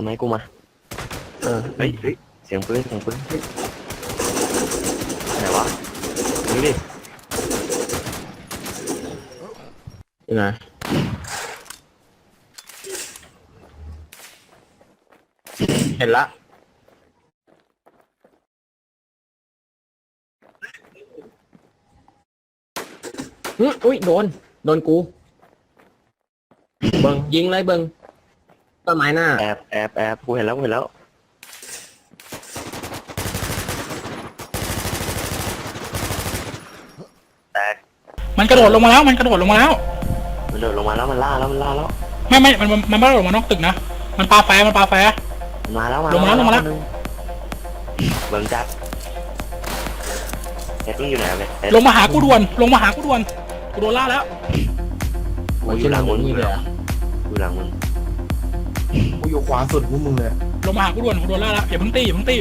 เอาไม้กูมา เออเฮ้ยเฮ้ยเสียงปืนเสียงปืนไหนวะดูดิยังไงเห็นละหึอุ้ยโดน โดนกู เบิงยิงเลยเบิง ต้นไม้หน้าแอบแอบแอบกูเห็นแล้วกูเห็นแล้วแตกมันกระโดดลงมาแล้ว มันกระโดดลงมาแล้ว มันโดดลงมาแล้วมันล่าแล้วมันล่าแล้วไม่ไม่มันมันมันไม่ได้ลงมานอกตึกนะ มันปาแฟร์มันปาแฟร์ มันมาแล้วลงมาแล้วลงมาแล้ว เบิ่งจัดเอ็ดมึงอยู่ไหนเว้ยเอ็ดลงมาหากูด่วน ลงมาหากูด่วน กูโดนล่าแล้ว กูอยู่หลังมึงนี่เลยอะอยู่หลังมึง กูอยู่ขวาสุดพวกมึงเลยลงมาหากูด่วนกูโดนล่าแล้วอย่าเพิ่งตีอย่าเพิ่งตี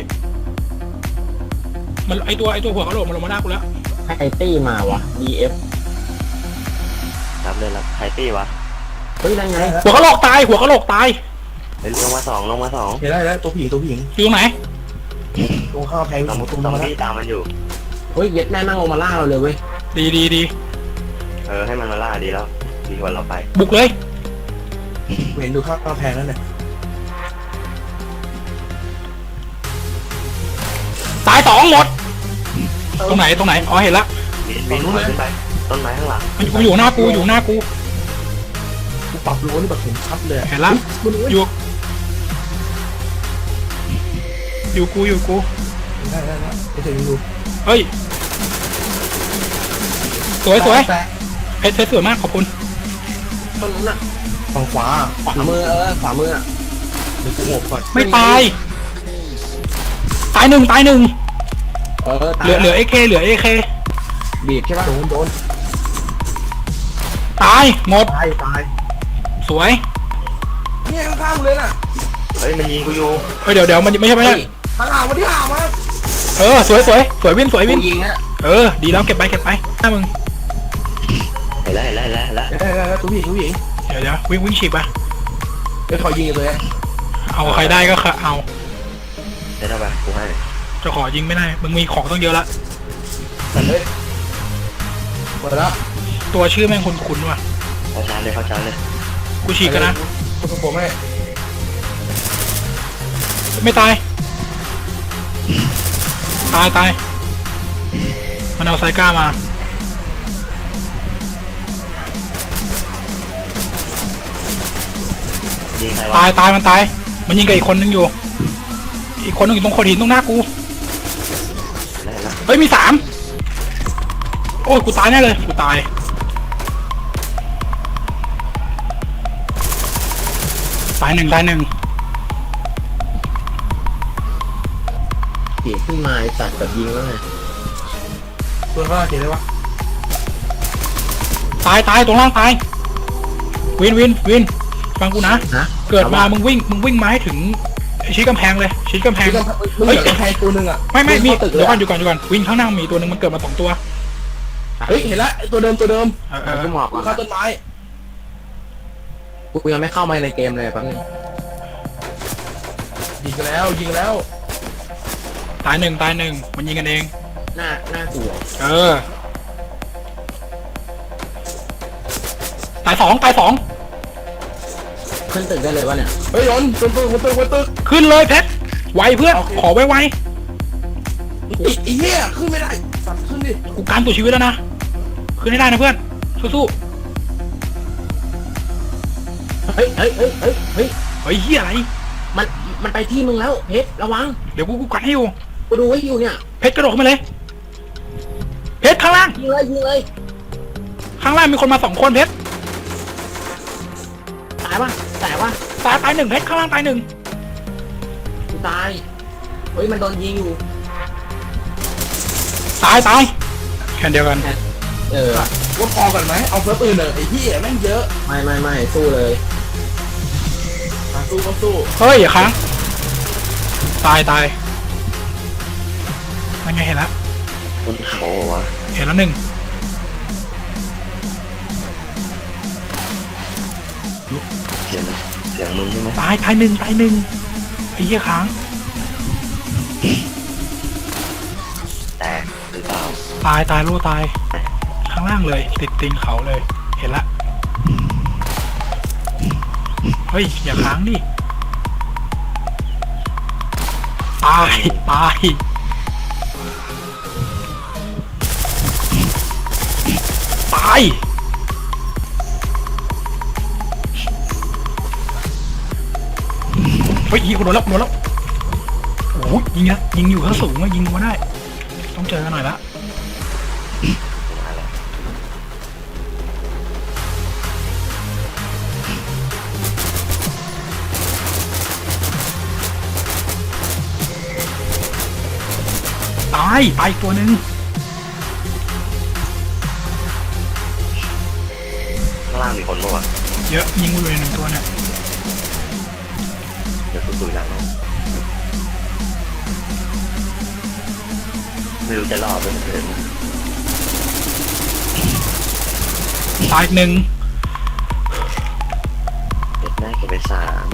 มันไอตัวไอตัวหัวกระโหลกมันลงมาหน้ากูแล้วให้ไอตี้มาวะ DF รับเลยรับใครตี้วะเฮ้ยนั่นไงหัวกระโหลกตาย หัวกระโหลกตายเฮ้ยลงมาสองลงมาสองเห็นได้แล้วตัวผีตัวผีอยู่ตรงไหนตรงข้าวแพงตรงตรงตรงตรงนั้นที่ตามมันอยู่ เฮ้ยเย็ดแม่นั่งลงมาล่าเราเลยเว้ยดีดีดีเออให้มันมาล่าดีแล้วดีกว่าเราไป บุกเลย เห็นดูข้าวแพงนั่นแหละตายสองหมด ตรงไหนตรงไหน อ๋อเห็นละวินวินขึ้นไปต้นไม้ข้างหลังมันกูอยู่หน้ากูอยู่หน้ากู กูปรับโลนี่แบบเห็นชัดเลยเห็นละอยู่ อยู่กูอยู่กู ได้ได้ได้ไม่เคยดูเฮ้ย สวยสวยแต่เพชรเพชรสวยมากขอบคุณต้นนั้นอะ ฝั่งขวาขวามือเออขวามืออะเดี๋ยวกูโอบก่อนไม่ตาย ตายหนึ่งตายหนึ่งเออตายเหลือเหลือเอเคเหลือเอเคบีบใช่ปะโดนโดนตายหมด ตายตายสวยเนี่ยข้างๆเลยน่ะเฮ้ยมันยิงกูอยู่เฮ้ยเดี๋ยวเดี๋ยวมันไม่ใช่ไม่ใช่เฮ้ยมาหามาที่หามาเออสวยสวยสวยวินสวยวิกูนยิงอะเออ ดีแล้วเก็บไปเก็บไปหน้ามึงเห็นแล้วเห็นแล้วเห็นแล้วเห็นแล้วได้ได้ได้ตัวผีตัวผี เดี๋ยวเดี๋ยววิ่งวิ่งฉีกไปเดี๋ยวขอยิงเลยเอาใครได้ก็เอาได้แล้วไปกูให้จะขอยิงไม่ได้มึงมีของต้องเยอะละแต่เลยหมดแล้วตัวชื่อแม่งคุ้นๆว่ะเขาชาร์จเลยเขาชาร์จเลยกูฉีกกันนะผมผมให้ไม่ตาย ตายตายมันเอาไซก้ามา ยิงใครวะตายตายมันตาย มันยิงกับอีกคนนึงอยู่ อีกคนนึงอยู่ตรงโขดหินตรงหน้ากูเห็นแล้วเห็นแล้วเฮ้ยมีสามโอ้ยกูตายแน่เลยกูตาย ตายหนึ่งตายหนึ่งเกียขึ้นมาไอ้สัตว์แบบยิงแล้วไงตัวข้างเห็นได้ปะตายตายตรงล่างตาย วินวินวิน ฟังกูนะ นะเกิดมามึงวิ่งมึงวิ่งมาให้ถึงชี้กำแพงเลยชี้กำแพง คือมันเหลือกำแพงตัวหนึ่งอะไม่ไม่มีเข้าตึกเลเดี๋ยยวก่อนอยู่ก่อนอยู่ก่อนวิ่งข้างหน้ามีตัวหนึงมันเกิดมาสองตัวเฮ้ยเห็นแล้วตัวเดิมตัวเดิมเออเอกูอหมอบกูอะเข้าต้นไม้กูยังไม่เข้ามาในเกมเลยแป๊บนึงยิงกันแล้วยิงแล้วตายหนึ่งตายหนึ่งมันยิงกันเอง หน้าหน้ากูอะเออ ตายสองตายสอง ขึ้นตึกได้เลยวะเนี่ยเฮ้ยยนตึกตึกตึกตึกตึกขึ้นเลยเพชรไวเพื่อนโอเคขอไวไวอีอีเหี้ยขึ้นไม่ได้สัตว์ขึ้นดิๆกูการตัวชีวิตแล้วนะขึ้นให้ได้นะเพื่อนสู้เฮ้ยเฮ้ยเฮ้ยเฮ้ยเฮ้ยๆเฮ้ยเฮียอะไรมันมันไปที่มึงแล้วเพชรระวังเดี๋ยวกูกูกันให้อยู่กูดูไว้อยู่เนี่ยเพชรกระโดดขึ้นมาเลยเพชรข้างล่างยิงเลยยิงเลยข้างล่างมีคนมาสองคนเพชรตายปะ ตายปะตายตายหนึ่งเพชรข้างล่างตายหนึ่งกูตาย เฮ้ย มันโดนยิงอยู่ ตายตายแค่เดียวกัน เออว่าพอกันไหม เอาเฟิร์สอื่นเลยไอ้เหี้ยแม่งเยอะ ไม่ไม่ไม่สู้เลยอะสู้ก็สู้ เฮ้ยอย่าค้างตายตายมันไงเห็นแล้วบนเขาเหรอวะ เห็นแล้วหนึ่ง เสียงเสียงมึงใช่ไหมตายตายหนึ่งตายหนึ่งอ้เหี้ยค้างแตกหรือเปล่าตายตายโลตาย ข้างล่างเลย ติดตีนเขาเลย เห็นละเฮ้ยอย่าค้างดิตายตายตาย เฮ้ยยิงกูโดนแล้วโดนแล้วโอ้ยยิงนะยิงอยู่ข้างสูงอะยิงมาได้ ต้องเจอกันหน่อยละมาแล้วตายตายอีกตัวหนึ่งข้างล่างมีคนมั้งวะเยอะยิงกูอยู่ในหนึ่งตัวเนี่ย เดี๋ยวกูดูหลังเอาไม่รู้จะรอดเป็นเพื่อนตายอีกหนึ่งเด็ดแม่เก็บไปสาม